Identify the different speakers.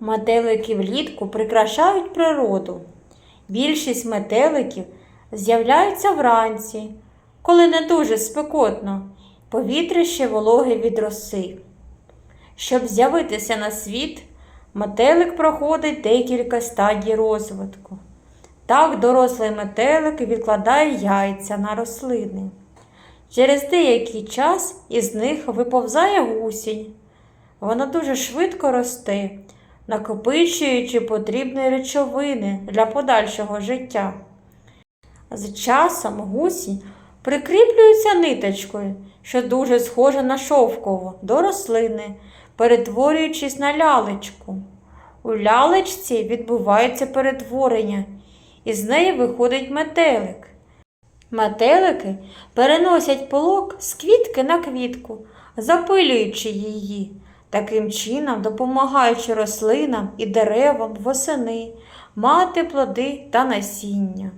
Speaker 1: Метелики влітку прикрашають природу. Більшість метеликів з'являються вранці, коли не дуже спекотно, повітря ще вологе від роси. Щоб з'явитися на світ, метелик проходить декілька стадій розвитку. Так дорослий метелик відкладає яйця на рослини. Через деякий час із них виповзає гусінь. Вона дуже швидко росте, накопичуючи потрібні речовини для подальшого життя. З часом гусінь прикріплюється ниточкою, що дуже схожа на шовкову, до рослини, перетворюючись на лялечку. У лялечці відбувається перетворення, і з неї виходить метелик. Метелики переносять пилок з квітки на квітку, запилюючи її, таким чином допомагаючи рослинам і деревам восени мати плоди та насіння.